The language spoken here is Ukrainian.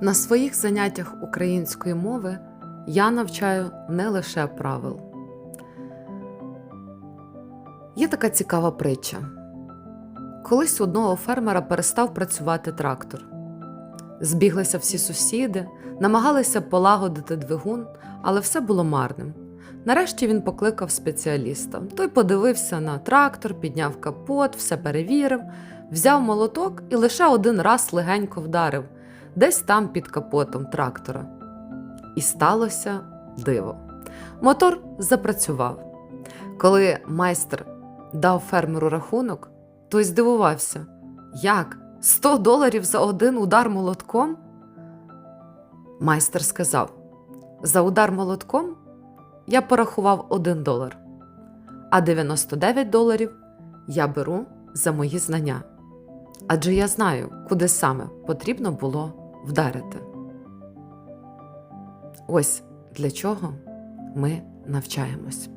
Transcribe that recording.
На своїх заняттях української мови я навчаю не лише правил. Є така цікава притча. Колись одного фермера перестав працювати трактор. Збіглися всі сусіди, намагалися полагодити двигун, але все було марним. Нарешті він покликав спеціаліста. Той подивився на трактор, підняв капот, все перевірив, взяв молоток і лише один раз легенько вдарив, десь там під капотом трактора. І сталося диво. Мотор запрацював. Коли майстер дав фермеру рахунок, той здивувався: як? 100 доларів за один удар молотком? Майстер сказав: за удар молотком я порахував 1 долар, а 99 доларів я беру за мої знання. Адже я знаю, куди саме потрібно було вдарити. Ось для чого ми навчаємось.